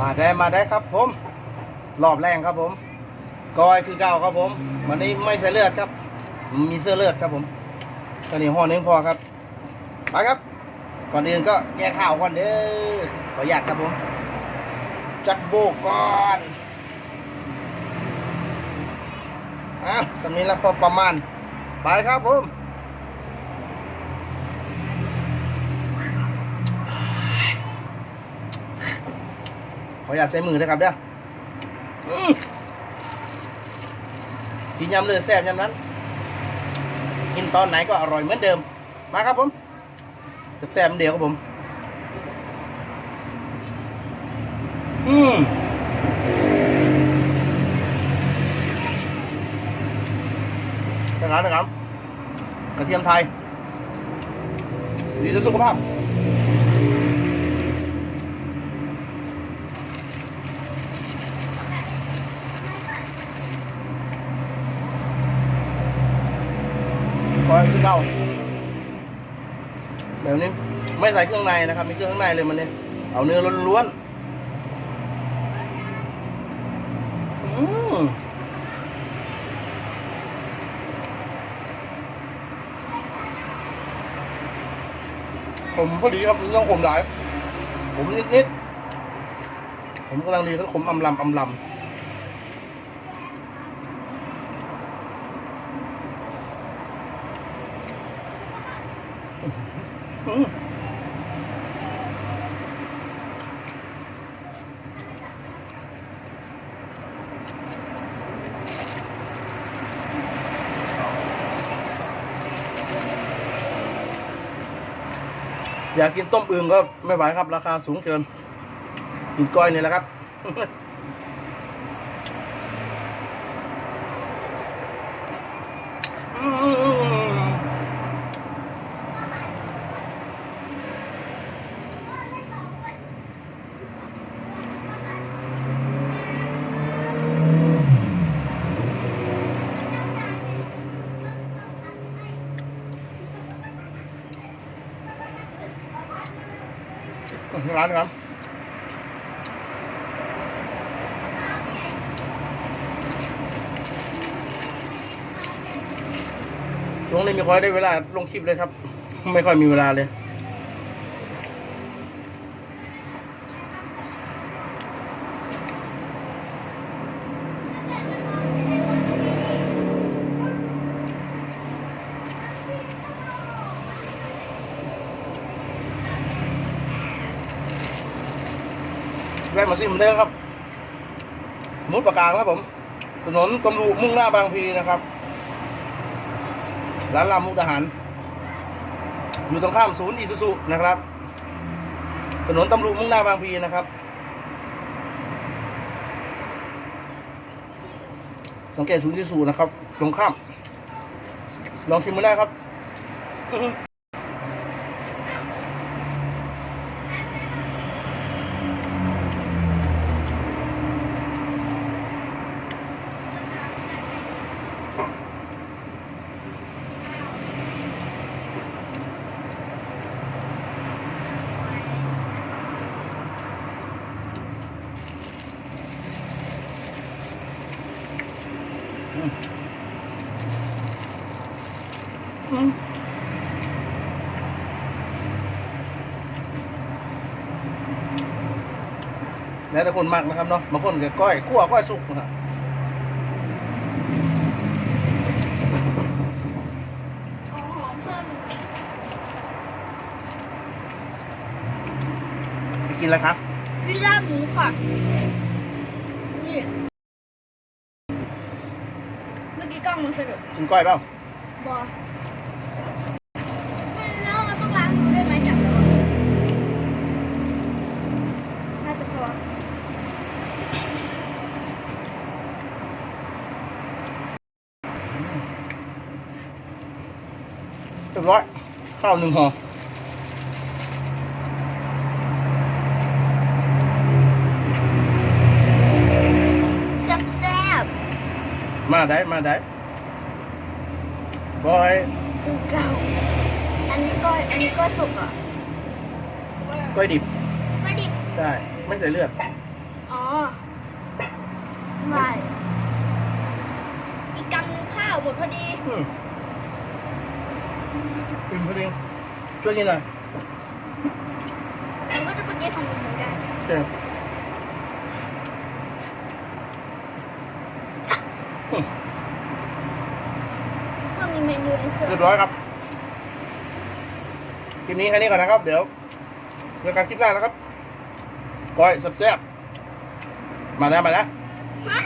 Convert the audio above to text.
มาได้มาได้ครับผม รอบแรงครับผมกอยคือเก่าครับผม วันนี้ไม่ใส่เลือดครับ มีเสื้อเลือดครับผมตอนนี้ห่อหนึงพอครับไปครับ ก่อนอื่นก็แก้ข่าวก่อนเด้อขออนุญาตครับผม จักโบกก่อนอะสำนี้แล้วพอประมาณ ไปครับผม ขออนุญาตใส่มือนะครับเด้อกินยำเลยแซ่บยำนั้น กินตอนไหนก็อร่อยเหมือนเดิม มาครับผมแซ่บเดียวครับผม อืมนะครับนะครับกระเทียมไทย ดีต่อสุขภาพ คอยคือ เก่าแบบนี้ไม่ใส่เครื่องในนะครับไม่เครื่องข้างในเลยมันเนี่ยเอาเนื้อล้วนๆอืมผมพอดีครับไม่ต้องขมหลายผมนิดๆผมกำลังดีก็ขมอำลำอำลำ อยากกินต้มอึ่งก็ไม่ไหวครับ ราคาสูงเกิน กินก้อยนี่แหละครับ ร้านครับลงนี้ไม่ค่อยได้เวลาลงคลิปเลยครับ ไม่ค่อยมีเวลาเลย แวะมาซิมเด้อครับ มุดประการครับผม ถนนตำรุมุ่งหน้าบางพีนะครับ ร้านลามุกดาหาร อยู่ตรงข้ามศูนย์อีซูซุนะครับ ถนนตำรุมุ่งหน้าบางพีนะครับ สังเกตศูนย์อีซูซุนะครับ ตรงข้าม ลองชิมมาได้ครับ แล้วแต่คนมักนะครับเนาะบางคนก็ก้อยคั่วก้อยสุกนะครับเอาหอมเพิ่มไปกินแล้วครับวิลล่าหมูค่ะนี่เมื่อกี้กล้องมันสะดุดกินก้อยเปล่าบอไม่แล้วเราต้องล้างมือด้วยไหมจับแล้วอะน่าจะพอ เรียบร้อยข้าวหนึ่งห่อแซ่บแซ่บมาได้มาได้ก้อยๆคือเก่าอันนี้ก็อันนี้ก็สุกเหรอะก้อยดิบไม่ดิบได้ไม่ใส่เลือดอ๋อไม่อีกกำหนึ่งข้าวหมดพอดี อืม กินพอดีช่วยกินหน่อยมันก็จะไปกินของมึงเหมือนกันโอเคอืมเพื่อมีเมนูในเสื้อเรียบร้อยครับคลิปนี้แค่นี้ก่อนนะครับ เดี๋ยวเจอกันคลิปหน้านะครับก้อยแซ่บๆมาแล้วมาแล้วไม่